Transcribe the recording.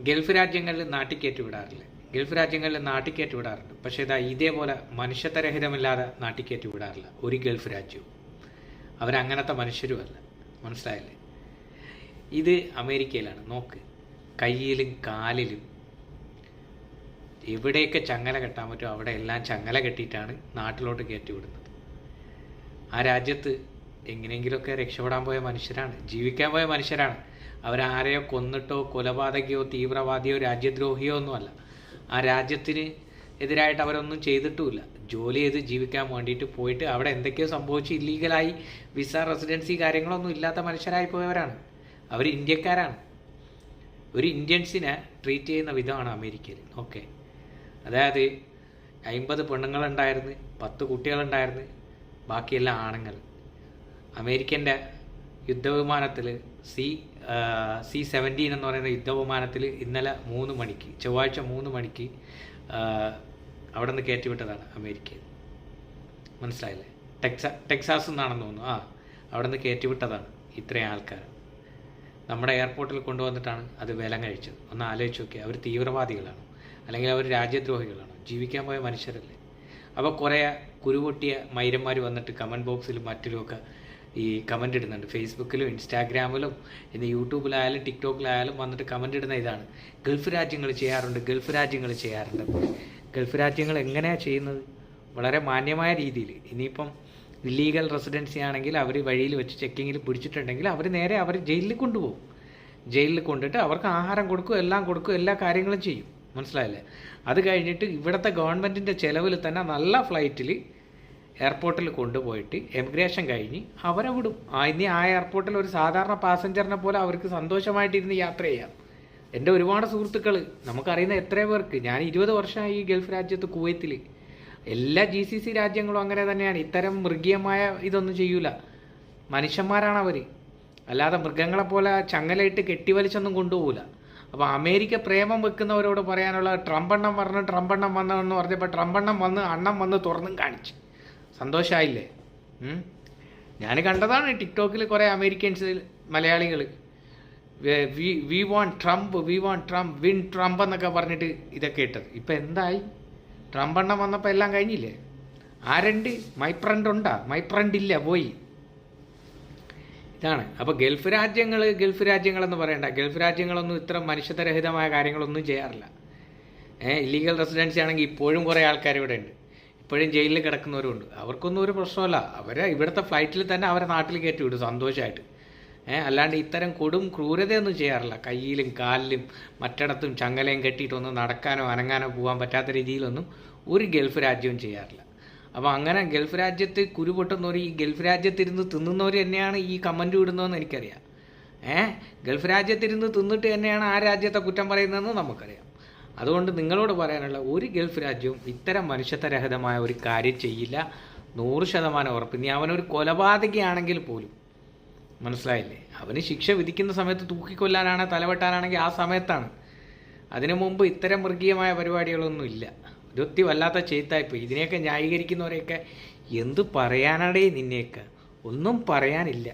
Gulf രാജ്യങ്ങളിൽ നാട്ടിക്കയറ്റി വിടാറില്ല Gulf രാജ്യങ്ങളിൽ നാട്ടിക്കയറ്റി വിടാറുണ്ട് പക്ഷേ ഇതാ ഇതേപോലെ മനുഷ്യത്വരഹിതമില്ലാതെ നാട്ടിക്കയറ്റി വിടാറില്ല ഒരു ഗൾഫ് രാജ്യവും. അവരങ്ങനത്തെ മനുഷ്യരുമല്ല. മനസ്സിലായില്ലേ? ഇത് അമേരിക്കയിലാണ്. നോക്ക്. കയ്യിലും കാലിലും എവിടെയൊക്കെ ചങ്ങല കെട്ടാൻ പറ്റുമോ അവിടെ എല്ലാം ചങ്ങല കെട്ടിയിട്ടാണ് നാട്ടിലോട്ട് കയറ്റി വിടുന്നത് ആ രാജ്യത്ത് എങ്ങനെയെങ്കിലുമൊക്കെ രക്ഷപ്പെടാൻ പോയ മനുഷ്യരാണ്. ജീവിക്കാൻ പോയ മനുഷ്യരാണ്. അവരാരെയോ കൊന്നിട്ടോ കൊലപാതകയോ തീവ്രവാദിയോ രാജ്യദ്രോഹിയോ ഒന്നുമല്ല. ആ രാജ്യത്തിന് എതിരായിട്ട് അവരൊന്നും ചെയ്തിട്ടുമില്ല. ജോലി ചെയ്ത് ജീവിക്കാൻ വേണ്ടിയിട്ട് പോയിട്ട് അവിടെ എന്തൊക്കെയോ സംഭവിച്ച് ഇല്ലീഗലായി വിസ റെസിഡൻസി കാര്യങ്ങളൊന്നും ഇല്ലാത്ത മനുഷ്യരായി പോയവരാണ്. അവർ ഇന്ത്യക്കാരാണ്. ഒരു ഇന്ത്യൻസിനെ ട്രീറ്റ് ചെയ്യുന്ന വിധമാണ് അമേരിക്കയിൽ. ഓക്കെ അതായത് അമ്പത് പെണ്ണുങ്ങളുണ്ടായിരുന്നു പത്ത് കുട്ടികളുണ്ടായിരുന്നു ബാക്കിയെല്ലാം ആണുങ്ങൾ. അമേരിക്കന്റെ യുദ്ധവിമാനത്തിൽ സി സി സെവന്റീൻ എന്ന് പറയുന്ന യുദ്ധവിമാനത്തിൽ ഇന്നലെ മൂന്ന് മണിക്ക് ചൊവ്വാഴ്ച മൂന്ന് മണിക്ക് അവിടെ നിന്ന് കയറ്റിവിട്ടതാണ് അമേരിക്കയിൽ. മനസ്സിലായില്ലേ? ടെക്സ ടെക്സാസ് എന്നാണെന്ന് തോന്നുന്നു. ആ അവിടെ നിന്ന് കയറ്റിവിട്ടതാണ് ഇത്രയും ആൾക്കാർ. നമ്മുടെ എയർപോർട്ടിൽ കൊണ്ടുവന്നിട്ടാണ് അത് വിലം കഴിച്ചത്. ഒന്ന് ആലോചിച്ച് നോക്കി അവർ തീവ്രവാദികളാണ്. അല്ലെങ്കിൽ അവർ രാജ്യദ്രോഹികളാണ്. ജീവിക്കാൻ പോയ മനുഷ്യരല്ലേ. അപ്പോൾ കുറേ കുരുപൊട്ടിയ മൈരന്മാർ വന്നിട്ട് കമന്റ് ബോക്സിലും മറ്റിലുമൊക്കെ ഈ കമന്റ് ഇടുന്നുണ്ട്. ഫേസ്ബുക്കിലും ഇൻസ്റ്റാഗ്രാമിലും ഇന്ന് യൂട്യൂബിലായാലും ടിക്ടോക്കിലായാലും വന്നിട്ട് കമന്റ് ഇടുന്ന ഇതാണ്. ഗൾഫ് രാജ്യങ്ങൾ ചെയ്യാറുണ്ട് ഗൾഫ് രാജ്യങ്ങൾ ചെയ്യാറുണ്ട്. ഗൾഫ് രാജ്യങ്ങൾ എങ്ങനെയാണ് ചെയ്യുന്നത്? വളരെ മാന്യമായ രീതിയിൽ. ഇനിയിപ്പം ഇല്ലീഗൽ റെസിഡൻസി ആണെങ്കിൽ അവർ വഴിയിൽ വെച്ച് ചെക്കിങ്ങിൽ പിടിച്ചിട്ടുണ്ടെങ്കിൽ അവർ നേരെ അവർ ജയിലിൽ കൊണ്ടുപോകും. ജയിലിൽ കൊണ്ടിട്ട് അവർക്ക് ആഹാരം കൊടുക്കും എല്ലാം കൊടുക്കും എല്ലാ കാര്യങ്ങളും ചെയ്യും. മനസ്സിലായില്ലേ? അത് കഴിഞ്ഞിട്ട് ഇവിടുത്തെ ഗവൺമെന്റിന്റെ ചിലവിൽ തന്നെ നല്ല ഫ്ലൈറ്റിൽ എയർപോർട്ടിൽ കൊണ്ടുപോയിട്ട് എമിഗ്രേഷൻ കഴിഞ്ഞ് അവരെ വിടും. ഇനി ആ എയർപോർട്ടിൽ ഒരു സാധാരണ പാസഞ്ചറിനെ പോലെ അവർക്ക് സന്തോഷമായിട്ടിരുന്ന് യാത്ര ചെയ്യാം. എന്റെ ഒരുപാട് സുഹൃത്തുക്കൾ നമുക്കറിയുന്ന എത്ര പേർക്ക്. ഞാൻ ഇരുപത് വർഷമായി ഈ ഗൾഫ് രാജ്യത്ത് കുവൈത്തിൽ എല്ലാ ജി സി സി രാജ്യങ്ങളും അങ്ങനെ തന്നെയാണ്. ഇത്തരം മൃഗീയമായ ഇതൊന്നും ചെയ്യൂല. മനുഷ്യന്മാരാണ് അവർ അല്ലാതെ മൃഗങ്ങളെ പോലെ ചങ്ങലയിട്ട് കെട്ടിവലിച്ചൊന്നും കൊണ്ടുപോകില്ല അപ്പോൾ അമേരിക്ക പ്രേമം വെക്കുന്നവരോട് പറയാനുള്ള ട്രംപെണ്ണം പറഞ്ഞ് ട്രംപെണ്ണം വന്നതെന്ന് പറഞ്ഞപ്പോൾ ട്രംപെണ്ണം വന്ന് അണ്ണം വന്ന് തുറന്നും കാണിച്ചു. സന്തോഷമായില്ലേ ഞാൻ കണ്ടതാണ് ടിക്ടോക്കിൽ കുറേ അമേരിക്കൻസ് മലയാളികൾ we we want Trump we want Trump win Trump എന്നൊക്കെ പറഞ്ഞിട്ട് ഇതൊക്കെ ഇട്ടത്. ഇപ്പം എന്തായി? ട്രംപ് എണ്ണം വന്നപ്പോൾ എല്ലാം കഴിഞ്ഞില്ലേ? ആരുണ്ട് മൈ ഫ്രണ്ട് ഉണ്ടാ? മൈ ഫ്രണ്ട് ഇല്ല പോയി. ഇതാണ്. അപ്പോൾ ഗൾഫ് രാജ്യങ്ങൾ ഗൾഫ് രാജ്യങ്ങളെന്ന് പറയണ്ട. ഗൾഫ് രാജ്യങ്ങളൊന്നും ഇത്ര മനുഷ്യത്വരഹിതമായ കാര്യങ്ങളൊന്നും ചെയ്യാറില്ല. ഏഹ് ഇല്ലീഗൽ റെസിഡൻസി ആണെങ്കിൽ ഇപ്പോഴും കുറേ ആൾക്കാർ ഇവിടെ ഉണ്ട് ഇപ്പോഴും ജയിലിൽ കിടക്കുന്നവരുണ്ട് അവർക്കൊന്നും ഒരു പ്രശ്നമല്ല. അവരെ ഇവിടുത്തെ ഫ്ലൈറ്റിൽ തന്നെ അവരെ നാട്ടിൽ കയറ്റി വിടും സന്തോഷമായിട്ട് ഏഹ് അല്ലാണ്ട് ഇത്തരം കൊടും ക്രൂരതയൊന്നും ചെയ്യാറില്ല. കയ്യിലും കാലിലും മറ്റിടത്തും ചങ്ങലയും കെട്ടിയിട്ടൊന്നും നടക്കാനോ അനങ്ങാനോ പോകാൻ പറ്റാത്ത രീതിയിലൊന്നും ഒരു ഗൾഫ് രാജ്യവും ചെയ്യാറില്ല. അപ്പോൾ അങ്ങനെ ഗൾഫ് രാജ്യത്ത് കുരുപൊട്ടുന്നവർ ഈ ഗൾഫ് രാജ്യത്തിരുന്ന് തിന്നുന്നവർ തന്നെയാണ് ഈ കമന്റ് വിടുന്നതെന്ന് എനിക്കറിയാം. ഏഹ് ഗൾഫ് രാജ്യത്തിരുന്ന് തിന്നിട്ട് തന്നെയാണ് ആ രാജ്യത്തെ കുറ്റം പറയുന്നതെന്ന് നമുക്കറിയാം. അതുകൊണ്ട് നിങ്ങളോട് പറയാനുള്ള ഒരു ഗൾഫ് രാജ്യവും ഇത്തരം മനുഷ്യത്വരഹിതമായ ഒരു കാര്യം ചെയ്യില്ല. നൂറ് ശതമാനം ഉറപ്പ്. ഇനി അവനൊരു കൊലപാതകയാണെങ്കിൽ പോലും. മനസ്സിലായില്ലേ? അവന് ശിക്ഷ വിധിക്കുന്ന സമയത്ത് തൂക്കിക്കൊല്ലാനാണ് തലവെട്ടാനാണെങ്കിൽ ആ സമയത്താണ്. അതിനു മുമ്പ് ഇത്തരം മൃഗീയമായ പരിപാടികളൊന്നും ഇല്ല. ഇതൊത്തി വല്ലാത്ത ചെയ്ത്തായിപ്പോയി ഇതിനെയൊക്കെ ന്യായീകരിക്കുന്നവരെയൊക്കെ എന്തു പറയാനാടേ നിന്നെയൊക്കെ? ഒന്നും പറയാനില്ല.